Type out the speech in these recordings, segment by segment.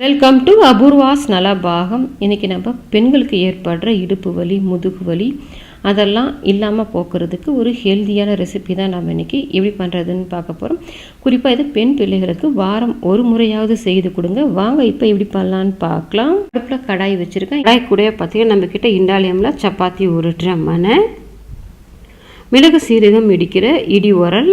Welcome to Apoorva's Nalabagam இன்றைக்கி நம்ம பெண்களுக்கு ஏற்படுற இடுப்பு வலி முதுகு வலி அதெல்லாம் இல்லாமல் போக்குறதுக்கு ஒரு ஹெல்த்தியான ரெசிபி தான் நம்ம இன்றைக்கி எப்படி பண்ணுறதுன்னு பார்க்க போகிறோம் குறிப்பாக இது பெண் பிள்ளைகளுக்கு வாரம் ஒரு முறையாவது செய்து கொடுங்க. வாங்க இப்போ எப்படி பண்ணலான்னு பார்க்கலாம். அடுப்பில் கடாய் வச்சுருக்கேன். கடாய் கூட பார்த்தீங்கன்னா நம்மக்கிட்ட இண்டாலியமில் சப்பாத்தி உருட்டுற மனை மிளகு சீரகம் இடிக்கிற இடி உரல்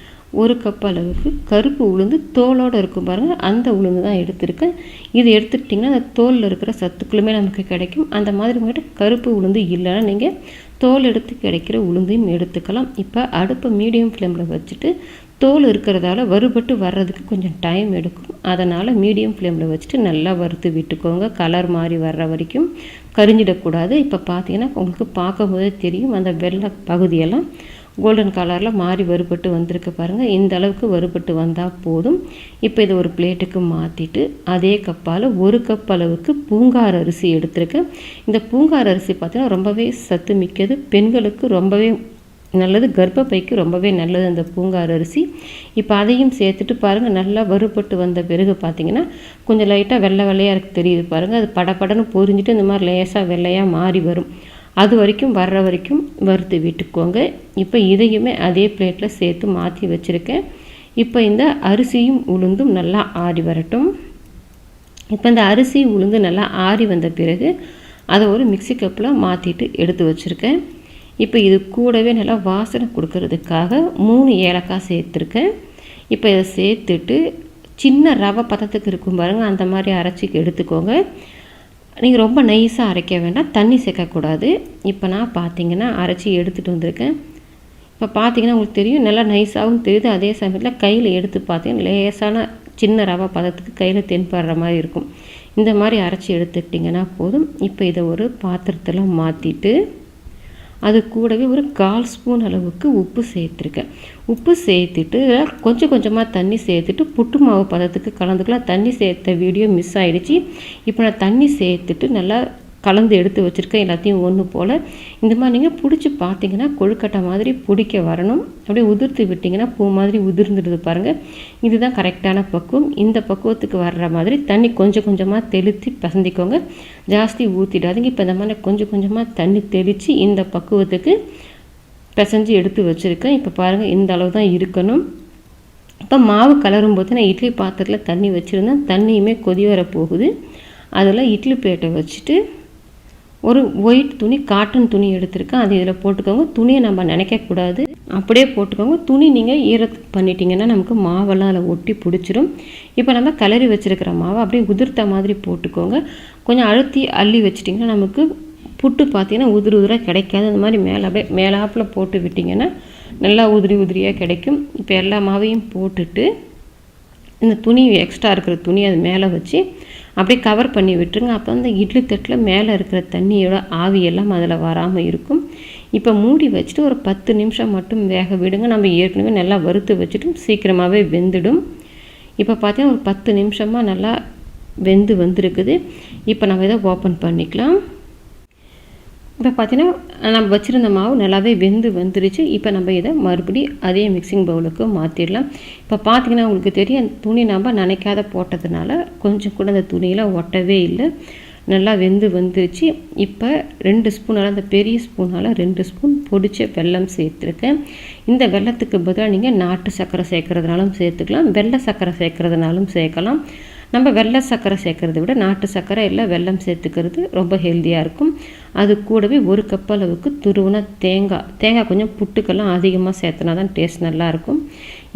ஒரு கப் அளவுக்கு கருப்பு உளுந்து தோலோடு இருக்கும் பாருங்கள் அந்த உளுந்து தான் எடுத்திருக்கேன். இது எடுத்துக்கிட்டிங்கன்னா அந்த தோலில் இருக்கிற சத்துக்களுமே நமக்கு கிடைக்கும். அந்த மாதிரி உங்கள்கிட்ட கருப்பு உளுந்து இல்லைன்னா நீங்கள் தோல் எடுத்து கிடைக்கிற உளுந்தையும் எடுத்துக்கலாம். இப்போ அடுப்பை மீடியம் ஃப்ளேமில் வச்சுட்டு தோல் இருக்கிறதால வறுபட்டு வர்றதுக்கு கொஞ்சம் டைம் எடுக்கும். அதனால் மீடியம் ஃப்ளேமில் வச்சுட்டு நல்லா வறுத்து விட்டுக்கோங்க. கலர் மாதிரி வர்ற வரைக்கும் கரிஞ்சிடக்கூடாது. இப்போ பார்த்தீங்கன்னா உங்களுக்கு பார்க்கும்போதே தெரியும். அந்த வெள்ளை பகுதியெல்லாம் கோல்டன் கலரில் மாறி வறுபட்டு வந்திருக்கு பாருங்கள் இந்த அளவுக்கு வறுபட்டு வந்தால் போதும். இப்போ இதை ஒரு பிளேட்டுக்கு மாற்றிட்டு அதே கப்பால் ஒரு கப் அளவுக்கு பூங்கார் அரிசி எடுத்திருக்கேன். இந்த பூங்கார் அரிசி பார்த்தீங்கன்னா ரொம்பவே சத்து மிக்கது. பெண்களுக்கு ரொம்பவே நல்லது. கர்ப்பப்பைக்கு ரொம்பவே நல்லது அந்த பூங்கார் அரிசி. இப்போ அதையும் சேர்த்துட்டு பாருங்கள் நல்லா வறுபட்டு வந்த பிறகு பார்த்தீங்கன்னா கொஞ்சம் லைட்டாக வெள்ளை வெள்ளையாக இருக்குது தெரியுது பாருங்கள் அது படப்படன்னு பொரிஞ்சிட்டு இந்த மாதிரி லேசாக வெள்ளையாக மாறி வரும். அது வரைக்கும் வர்ற வரைக்கும் வறுத்து விட்டுக்கோங்க. இப்போ இதையுமே அதே பிளேட்டில் சேர்த்து மாற்றி வச்சுருக்கேன். இப்போ இந்த அரிசியும் உளுந்தும் நல்லா ஆறி வரட்டும். இப்போ இந்த அரிசி உளுந்து நல்லா ஆறி வந்த பிறகு அதை ஒரு மிக்சி கப்பில் மாற்றிட்டு எடுத்து வச்சுருக்கேன். இப்போ இது கூடவே நல்லா வாசனை கொடுக்கறதுக்காக மூணு ஏலக்காய் சேர்த்துருக்கேன். இப்போ இதை சேர்த்துட்டு சின்ன ரவை பதத்துக்கு இருக்கும் பாருங்கள் அந்த மாதிரி அரைச்சி எடுத்துக்கோங்க. நீங்கள் ரொம்ப நைஸாக அரைக்க வேண்டாம். தண்ணி சேர்க்கக்கூடாது. இப்போ நான் பார்த்தீங்கன்னா அரைச்சி எடுத்துகிட்டு வந்திருக்கேன். இப்போ பார்த்தீங்கன்னா உங்களுக்கு தெரியும் நல்லா நைஸாகவும் தெரியுது. அதே சமயத்தில் கையில் எடுத்து பார்த்தீங்கன்னா லேசான சின்ன ரவா பதத்துக்கு கையில் தென்படுற மாதிரி இருக்கும். இந்த மாதிரி அரைச்சி எடுத்துக்கிட்டிங்கன்னா போதும். இப்போ இதை ஒரு பாத்திரத்தில் மாற்றிட்டு அது கூடவே ஒரு கால் ஸ்பூன் அளவுக்கு உப்பு சேர்த்துருக்கேன். உப்பு சேர்த்துட்டு கொஞ்சம் கொஞ்சமாக தண்ணி சேர்த்துட்டு புட்டு மாவு பதத்துக்கு கலந்துக்கலாம். தண்ணி சேர்த்த வீடியோ மிஸ் ஆகிடுச்சி இப்போ நான் தண்ணி சேர்த்துட்டு நல்லா கலந்து எடுத்து வச்சுருக்கேன் எல்லாத்தையும் ஒன்று போல். இந்த மாதிரி நீங்கள் பிடிச்சி பார்த்தீங்கன்னா கொழுக்கட்டை மாதிரி பிடிக்க வரணும். அப்படியே உதிர்த்து விட்டிங்கன்னா பூ மாதிரி உதிர்ந்துடுது பாருங்கள் இதுதான் கரெக்டான பக்குவம். இந்த பக்குவத்துக்கு வர்ற மாதிரி தண்ணி கொஞ்சம் கொஞ்சமாக தெளித்து பசந்திக்கோங்க. ஜாஸ்தி ஊற்றிடாதீங்க இப்போ இந்த மாதிரி கொஞ்சம் கொஞ்சமாக தண்ணி தெளித்து இந்த பக்குவத்துக்கு பிசைஞ்சு எடுத்து வச்சுருக்கேன். இப்போ பாருங்கள் இந்த அளவு தான் இருக்கணும். இப்போ மாவு கலரும் போது நான் இட்லி பாத்திரத்தில் தண்ணி வச்சுருந்தேன். தண்ணியுமே கொதி வர போகுது. அதில் இட்லி பிளேட்டை வச்சுட்டு ஒரு ஒயிட் துணி காட்டன் துணி எடுத்திருக்கேன். அது இதில் போட்டுக்கோங்க. துணியை நம்ம நினைக்கக்கூடாது அப்படியே போட்டுக்கோங்க. துணி நீங்கள் ஈரத்து பண்ணிட்டீங்கன்னா நமக்கு மாவெல்லாம் அதில் ஒட்டி பிடிச்சிரும். இப்போ நம்ம கிளறி வச்சுருக்கிற மாவை அப்படியே உதிர்த்த மாதிரி போட்டுக்கோங்க. கொஞ்சம் அழுத்தி அள்ளி வச்சிட்டிங்கன்னா நமக்கு புட்டு பார்த்தீங்கன்னா உதிரி உதிராக கிடைக்காது. அந்த மாதிரி மேலே அப்படியே மேலாப்பில் போட்டு விட்டிங்கன்னா நல்லா உதிரி உதிரியாக கிடைக்கும். இப்போ எல்லா மாவையும் போட்டுட்டு இந்த துணி எக்ஸ்ட்ரா இருக்கிற துணி அது மேலே வச்சு அப்படியே கவர் பண்ணி விட்டுருங்க. அப்போ அந்த இட்லி தட்டில் மேலே இருக்கிற தண்ணியோட ஆவியெல்லாம் அதில் வராமல் இருக்கும். இப்போ மூடி வச்சுட்டு ஒரு பத்து நிமிஷம் மட்டும் வேக விடுங்க. நம்ம ஏற்கனவே நல்லா வறுத்து வச்சுட்டு சீக்கிரமாகவே வெந்துடும். இப்போ பார்த்தீங்கன்னா ஒரு பத்து நிமிஷமாக நல்லா வெந்து வந்திருக்குது. இப்போ நம்ம இதை ஓப்பன் பண்ணிக்கலாம். இப்போ பார்த்தீங்கன்னா நம்ம வச்சுருந்த மாவு நல்லாவே வெந்து வந்துருச்சு. இப்போ நம்ம இதை மறுபடி அதே மிக்சிங் பவுலுக்கு மாற்றிடலாம் இப்போ பார்த்தீங்கன்னா உங்களுக்கு தெரியும் துணி நம்ம நினைக்காத போட்டதுனால கொஞ்சம் கூட அந்த துணியில் ஒட்டவே இல்லை. நல்லா வெந்து வந்துருச்சு. இப்போ ரெண்டு ஸ்பூனால் அந்த பெரிய ஸ்பூனால் ரெண்டு ஸ்பூன் பொடிச்ச வெல்லம் சேர்த்துருக்கேன். இந்த வெள்ளத்துக்கு பதிலாக நீங்கள் நாட்டு சர்க்கரை சேர்க்குறதுனாலும் சேர்த்துக்கலாம். வெள்ளை சர்க்கரை சேர்க்குறதுனாலும் சேர்க்கலாம். நம்ம வெள்ளை சர்க்கரை சேர்க்குறத விட நாட்டு சர்க்கரை இல்லை வெல்லம் சேர்த்துக்கிறது ரொம்ப ஹெல்த்தியாக இருக்கும். அது கூடவே ஒரு கப் அளவுக்கு துருவன தேங்காய். தேங்காய் கொஞ்சம் புட்டுக்கெல்லாம் அதிகமாக சேர்த்தனா தான் டேஸ்ட் நல்லாயிருக்கும்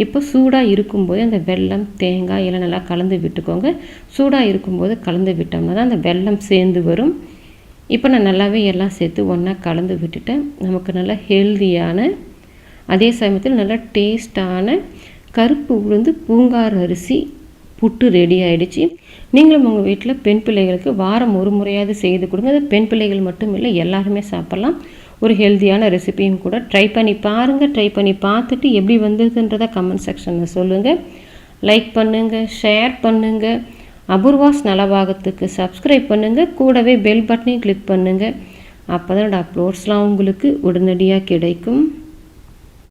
இப்போ சூடாக இருக்கும்போது அந்த வெல்லம் தேங்காய் எல்லாம் நல்லா கலந்து விட்டுக்கோங்க. சூடாக இருக்கும்போது கலந்து விட்டோம்னா தான் அந்த வெல்லம் சேர்ந்து வரும். இப்போ நான் நல்லாவே எல்லாம் சேர்த்து ஒன்றா கலந்து விட்டுட்டேன். நமக்கு நல்லா ஹெல்தியான அதே சமயத்தில் நல்லா டேஸ்டான கருப்பு உளுந்து பூங்கார் அரிசி புட்டு ரெடி ஆகிடுச்சு நீங்களும் உங்கள் வீட்டில் பெண் பிள்ளைகளுக்கு வாரம் ஒரு முறையாவது செய்து கொடுங்க. அது பெண் பிள்ளைகள் மட்டும் இல்லை எல்லாருமே சாப்பிட்லாம். ஒரு ஹெல்த்தியான ரெசிபியும் கூட ட்ரை பண்ணி பாருங்கள் ட்ரை பண்ணி பார்த்துட்டு எப்படி வந்ததுன்றதை கமெண்ட் செக்ஷனில் சொல்லுங்கள் லைக் பண்ணுங்கள் ஷேர் பண்ணுங்கள் அபூர்வாஸ் நலபாகத்துக்கு சப்ஸ்கிரைப் பண்ணுங்கள் கூடவே பெல் பட்டனையும் கிளிக் பண்ணுங்கள் அப்போ தான் அப்லோட்ஸ்லாம் உங்களுக்கு உடனடியாக கிடைக்கும்.